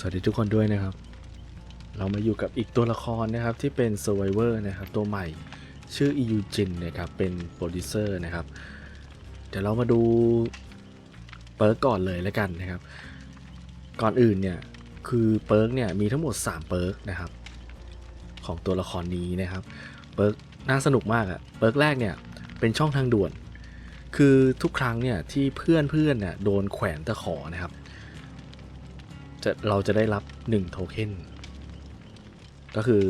สวัสดีทุกคนด้วยนะครับ เรามาอยู่กับอีกตัวละครนะครับที่เป็น Survivor นะครับ ตัวใหม่ชื่อ EU Jin นะครับเป็นโปรดิวเซอร์นะครับ เดี๋ยวเรามาดูเปิร์กก่อนเลยแล้วกันนะครับ ก่อนอื่นเนี่ยคือเปิร์กเนี่ยมีทั้งหมด 3 เปิร์กนะครับ ของตัวละครนี้นะครับเปิร์กน่าสนุกมากอะเปิร์กแรกเนี่ยเป็นช่องทางด่วน คือทุกครั้งเนี่ยที่เพื่อนเพื่อนเนี่ยโดนแขวนตะขอนะครับ จะเราจะได้รับ 1 โทเค็นก็คือ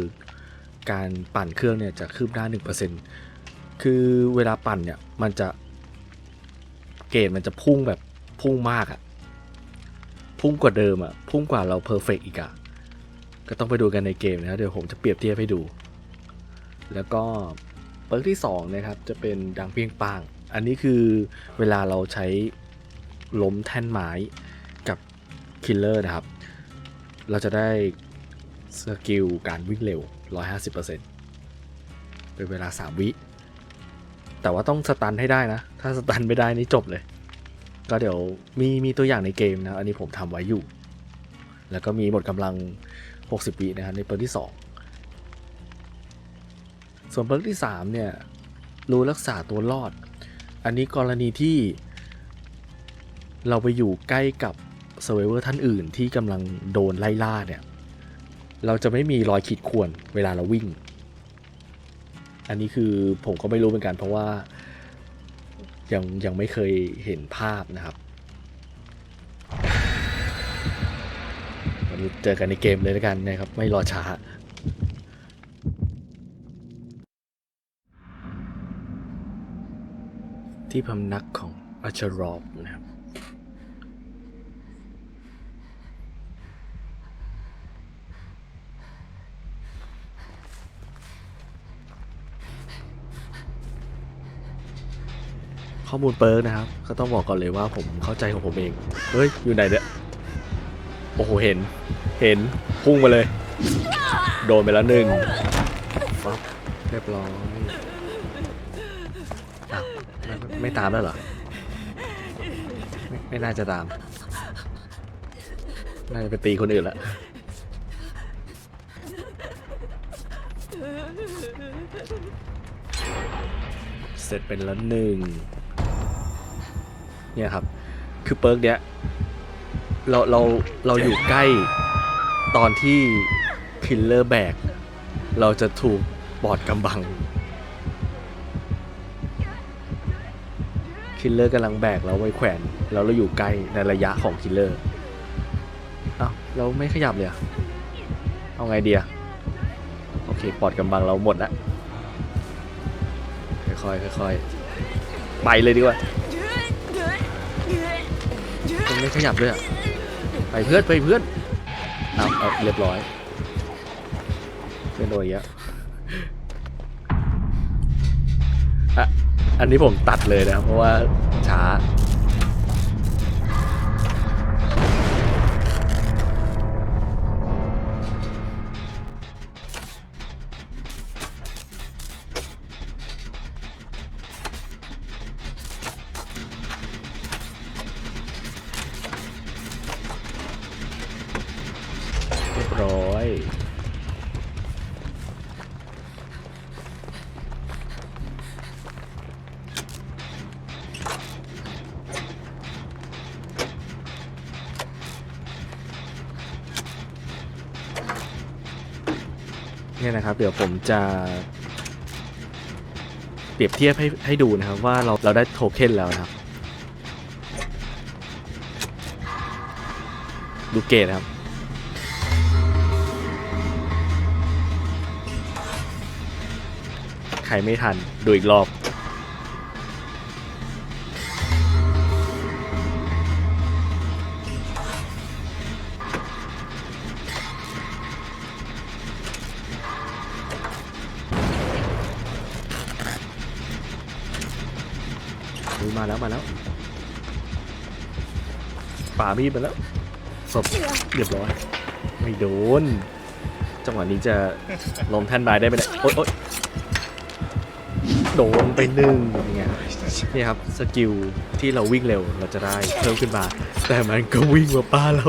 การปั่นเครื่องเนี่ยจะคืบหน้า 1%คือเวลาปั่นเนี่ยมันจะเกรดมันจะพุ่งแบบพุ่งมากอะพุ่งกว่าเดิมอะพุ่งกว่าเราเพอร์เฟกอีกอะก็ต้องไปดูกันในเกมนะเดี๋ยวผมจะเปรียบเทียบให้ดู แล้วก็เปิร์กที่2นะครับจะเป็นดังเพียงปาง อันนี้คือเวลาเราใช้ล้มแท่นไม้ คิลเลอร์นะครับ เราจะได้สกิลการวิ่งเร็ว 150%เป็นเวลา 3 วิ แต่ว่าต้องสตันให้ได้นะ ถ้าสตันไม่ได้นี่จบเลย ก็เดี๋ยวมีมีตัวอย่างในเกมนะ อันนี้ผมทำไว้อยู่ แล้วก็มีหมดกำลัง 60 วินะครับในเปิร์ที่ 2 ส่วนเปิร์ที่ 3 เนี่ย รู้รักษาตัวรอด อันนี้กรณีที่เราไปอยู่ใกล้กับ เซ r ร์เวอร์ท่านอื่นที่กำลังโดนไล่ล่าเนี่ย เราจะไม่มีรอยขีดข่วนเวลาเราวิ่ง อันนี้คือผมก็ไม่รู้เหมือนกันเพราะว่า ยังยังไม่เคยเห็นภาพนะครับวันนี้เจอกันในเกมเลยแล้วกันนะครับ ไม่รอช้าที่พำนักของอัชรอบนะครับ ข้อมูลเปิร์กนะครับ ก็ต้องบอกก่อนเลยว่าผมเข้าใจของผมเอง เฮ้ย อยู่ไหนเนี่ย โอ้โห เห็น เห็น พุ่งมาเลย โดนไปแล้วหนึ่งฟับเรียบร้อยไม่ไม่ตามแล้วเหรอไมไม่น่าจะตาม น่าจะไปตีคนอื่นละเสร็จเป็นแล้วหนึ่ง เนี่ยครับ คือเปิร์กเนี้ยเราเราเราอยู่ใกล้ตอนที่คิลเลอร์แบก เราจะถูกบอดกำบัง คิลเลอร์กำลังแบกเราไว้แขวน แล้วเราอยู่ใกล้ในระยะของคิลเลอร์อ้าวเราไม่ขยับเลยอะเอาไงเดียโอเคปอดกำบังเราหมดแล้วค่อยๆค่อยๆไปเลยดีกว่า ไม่ขยับเลยอะไปเพื่อนไปเพื่อนเอาเอาเรียบร้อยเพื่อนโดยเยอะอะอันนี้ผมตัดเลยนะครับเพราะว่าช้า เนี่ยนะครับ เดี๋ยวผมจะเปรียบเทียบให้ให้ดูนะครับว่าเราเราได้โทเค็นแล้วนะครับ ดูเกตครับ ใครไม่ทันดูอีกรอบ ดูมาแล้วมาแล้ว ป่ามีดมาแล้วศพเรียบร้อย ไม่โดน จังหวะนี้จะลมแท่นไม้ได้ไหมเนี่ยโอ๊ยโอ๊ยโดนไปหนึ่งเนี่ไงนี่ครับสกิลที่เราวิ่งเร็วเราจะได้เพิ่มขึ้นมา แต่มันก็วิ่งมาป้าเรา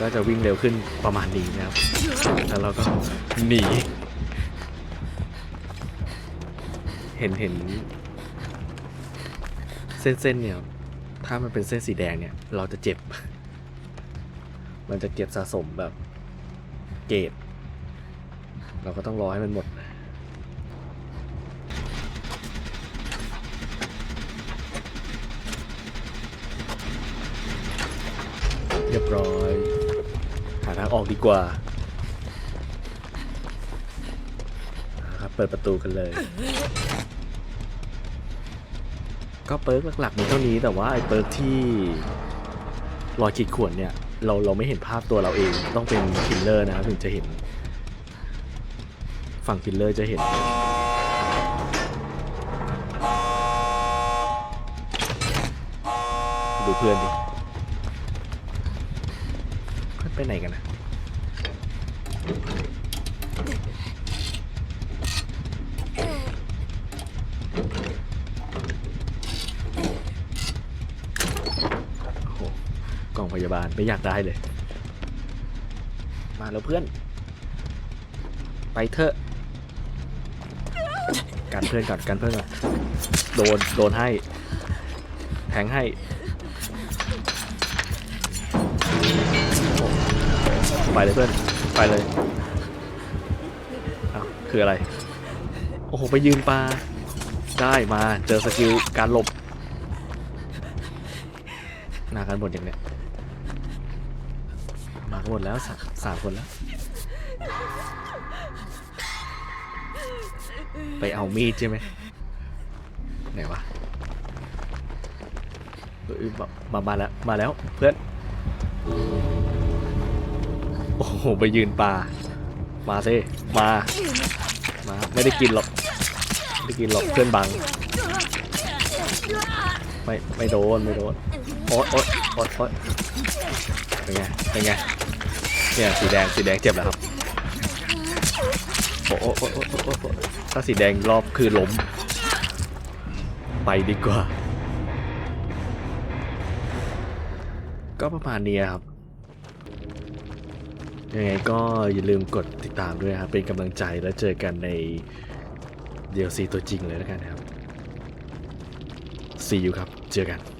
ก็จะวิ่งเร็วขึ้นประมาณนี้นะครับ แล้วเราก็หนี เห็นเห็น เส้นเส้นเนี่ย ถ้ามันเป็นเส้นสีแดงเนี่ย เราจะเจ็บ มันจะเก็บสะสมแบบเกรดเราก็ต้องรอให้มันหมดเรียบร้อย หาทางออกดีกว่าครับเปิดประตูกันเลย ก็เปิร์กหลักๆมีเท่านี้แต่ว่าไอ้เปิร์กที่รอยขีดข่วนเนี่ยเราเราไม่เห็นภาพตัวเราเองต้องเป็นคิลเลอร์นะครับถึงจะเห็น ฝั่งคิลเลอร์จะเห็น ดูเพื่อนดิเพื่อนไปไหนกันนะ ยาบาลไม่อยากได้เลย มาแล้วเพื่อน ไปเถอะกันเพื่อนก่อนกันเพื่อนก่อนโดนโดนให้แทงให้ไปเลยเพื่อนไปเลยเอาคืออะไร โอ้โห ไปยืนปลาได้มาเจอสกิลการหลบหนากันหมดอย่างเนี้ย หมดแล้วสามสามคนแล้ว ไปเอามีดใช่ไหมไหนวะเอ้ยมามามาแล้วมาแล้วเพื่อน โอ้โห ไปยืนปลามาสิมา มา ไม่ได้กินหรอก ไม่ได้กินหรอกเพื่อนบัง ไม่ ไม่โดน ไม่โดน โอ๊ยโอ๊ยโอ๊ยโอ๊ยเป็นไง เป็นไง เนี่ยสีแดงสีแดงเจ็บแล้วครับโอ้โอ้โอ้โอ้ถ้าสีแดงรอบคือล้ม ไปดีกว่า ก็ประมาณนี้ครับยังไงก็อย่าลืมกดติดตามด้วยครับ เป็นกำลังใจแล้วเจอกันใน DLC ตัวจริงเลยแล้วกันนะครับ See you ครับ เจอกัน